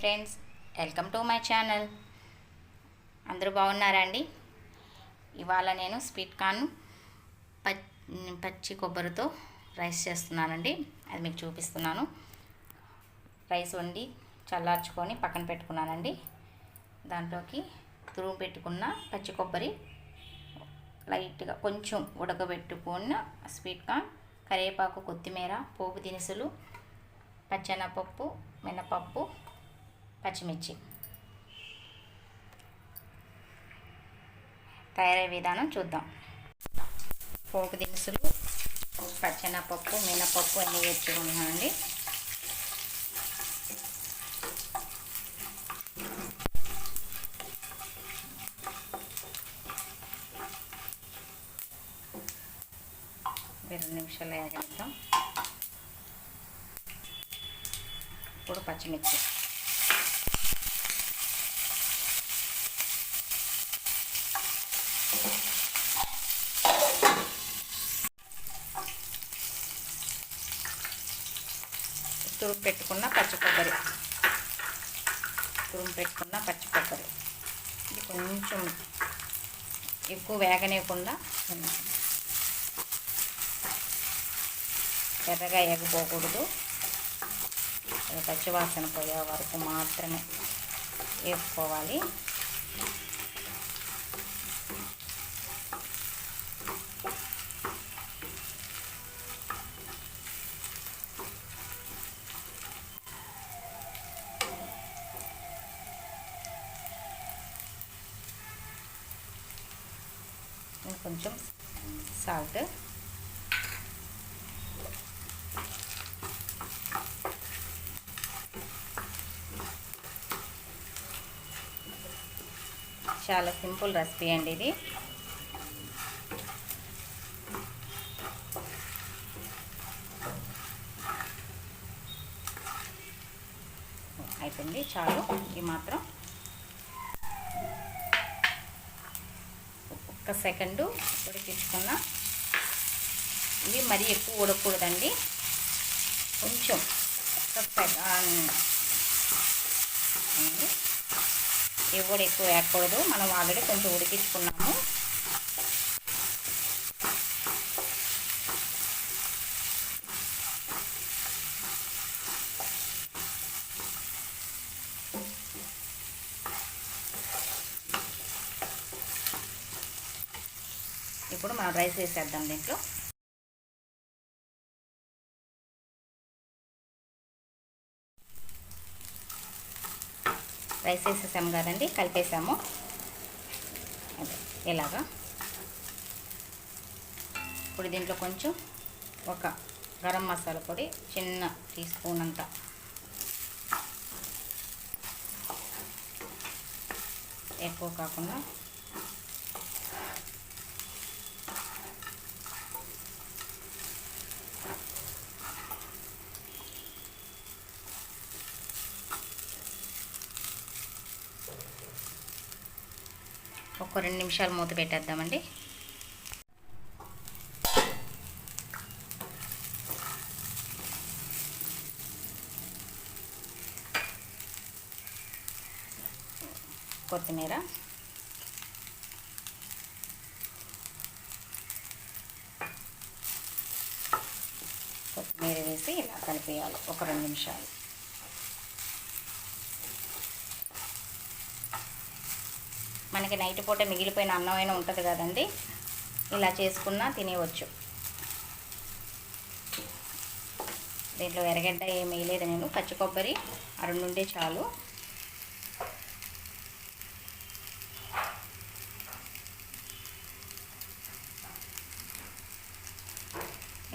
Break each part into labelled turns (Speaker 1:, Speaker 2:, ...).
Speaker 1: Friends welcome to my channel అందరూ బాగున్నారా అండి? ఇవాళ నేను స్వీట్ కార్న్ పచ్చి కొబ్బరితో రైస్ చేస్తున్నానండి. అది మీకు చూపిస్తున్నాను. రైస్ వండి చల్లార్చుకొని పక్కన పెట్టుకున్నానండి. దాంట్లోకి తురుము పెట్టుకున్న పచ్చి కొబ్బరి లైట్గా కొంచెం ఉడకబెట్టుకున్న స్వీట్ కార్న్ కరివేపాకు కొత్తిమీర పోపు దినుసులు పచ్చెనపప్పు మినపప్పు పచ్చిమిర్చి. తయారయ్యే విధానం చూద్దాం. పోపు దినుసులు పచ్చెనపప్పు మినపప్పు అన్నీ వేసుకున్నామండి రెండు నిమిషాలు వేగనిద్దాం ఇప్పుడు పచ్చిమిర్చి. తురుము పెట్టుకున్న పచ్చి కొబ్బరి. తురుము పెట్టుకున్న పచ్చి కొబ్బరి. ఇది కొంచెం ఎక్కువ వేగనివ్వకుండా ఎర్రగా ఎగపోకూడదు. పచ్చివాసన పోయే వరకు మాత్రమే వేసుకోవాలి కొంచెం సాల్ట్. చాలా సింపుల్ రెసిపీ అండి ఇది. అయిపోయింది చాలు. ఇది మాత్రం ఒక్క సెకండు ఉడికించుకున్న. ఇవి మరీ ఎక్కువ ఉడకూడదండి. కొంచెం ఇవి కూడా ఎక్కువ వేయకూడదు. మనం ఆల్రెడీ కొంచెం ఉడికించుకున్నాము. ఇప్పుడు మనం రైస్ వేసేద్దాం దీంట్లో. రైస్ వేసేసాము కదండి కలిపేసాము. అదే ఇలాగా. ఇప్పుడు దీంట్లో కొంచెం ఒక గరం మసాలా పొడి చిన్న టీ స్పూన్ అంత. ఎక్కువ కాకుండా ఒక రెండు నిమిషాలు మూత పెట్టేద్దామండి. కొత్తిమీర. కొత్తిమీర వేసి ఇలా కలిపేయాలి. ఒక రెండు నిమిషాలు. మనకి నైట్ పూట మిగిలిపోయిన అన్నం అయినా ఉంటుంది కదండి. ఇలా చేసుకున్నా తినేవచ్చు. దీంట్లో ఎర్రగడ్డ ఏం వేయలేదు నేను. పచ్చి కొబ్బరి అరుణ్ చాలు.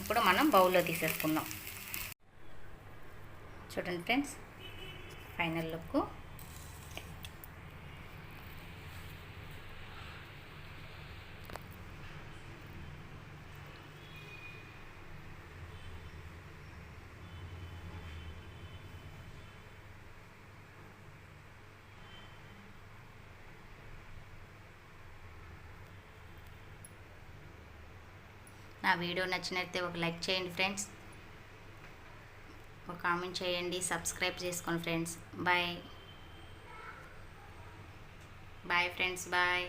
Speaker 1: ఇప్పుడు మనం బౌల్లో తీసేసుకుందాం. చూడండి ఫ్రెండ్స్ ఫైనల్ లుక్. నా వీడియో నచ్చినట్లయితే ఒక లైక్ చేయండి ఫ్రెండ్స్. ఒక కామెంట్ చేయండి సబ్స్క్రైబ్ చేసుకోండి friends. Bye. Bye friends bye.